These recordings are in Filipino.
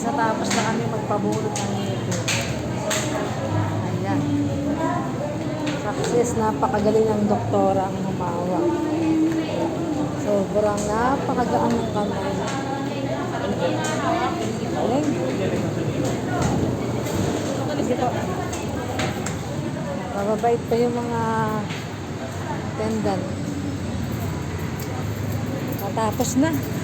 Natapos na kami magpabulot ng ngipin. Ayan. Success, napakagaling ng doktora ang humawa. Sobrang napakagaan ng kamay. Galing. Sige po. Mababait pa yung mga attendant. Matapos na.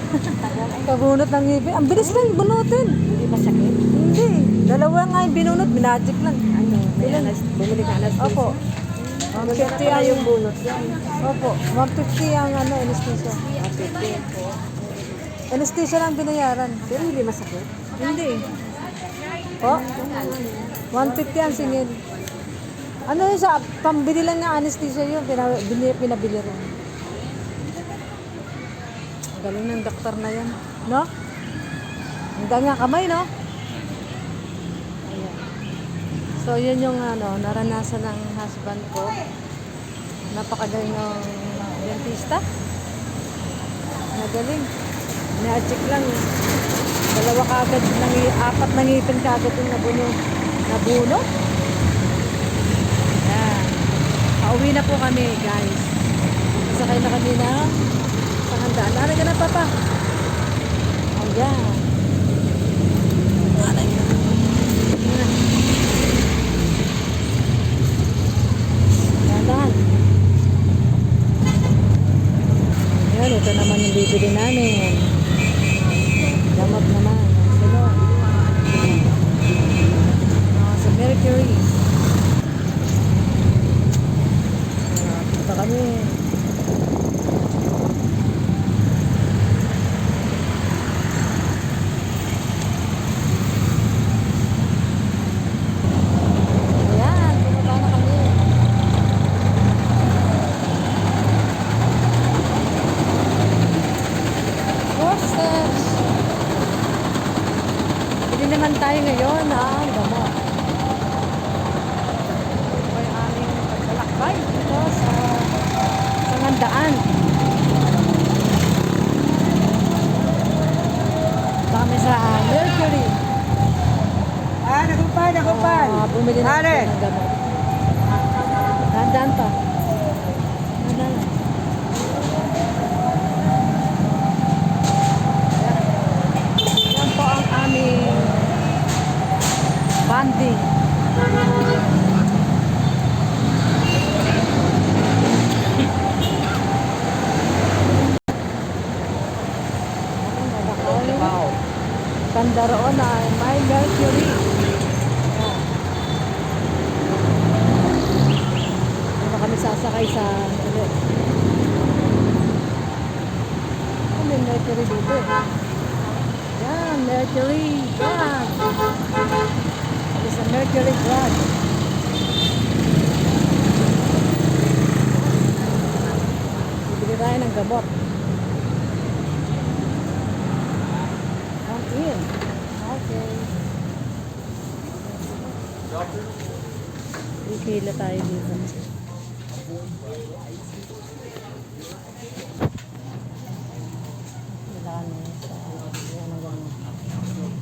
Pabunot ng ngipin. Ang bilis lang bunutin. Hindi ba sakit? Hindi. Dalawa nga yung binunot. Minagic lang. Ano, may anas, bumili ka anas Opo. 150 ang yung bunot yan. Opo. 150 ang ano, anesthesia. Anesthesia lang binayaran. Pero hindi masakit. Hindi. Po? 150 ang singil. Ano yun sa pambili lang ng anesthesia yun. Pina, bini, pinabili rin. Galing ng doktor na yan. No? Ang dami nga kamay, no? Ayan. So, yun yung ano, naranasan ng husband ko. Napakagaling ng dentista. Nagaling. Na-check lang. Dalawa kagad, nangi, apat na ngipin kagad yung nabuno. Nabuno. Ayan. Pauwi na po kami, guys. Sakay na kami na handaan. Ano ka na, Papa? Ayan. Ayan, ito naman yung bibili namin. Gamot naman. Sunod. Ah, sa Mercury. Ah, Punta kami. Ayan, bumaba na kami. Steps. Bili naman tayo ngayon ng gamot. Ito yung aming paglalakbay dito sa sa ngandaan. Kami sa Mercury. Ah, nakupan, nakupan. Ah, bumili na ng gamot. Tandaan pa. Tandaan. Yan po ang aming banding. Banda roon ay may mercury. Ano kami sasakay sa ulit. Oh, may mercury dito. Yan, mercury drug. Kami sa mercury drug. Bibili tayo ng gamot. Come in. Okay. Ikila tayo dito. Yun sa yan ang ganun. Ayun,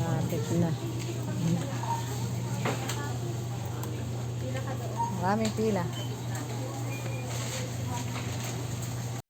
Lapit na. Maraming pila.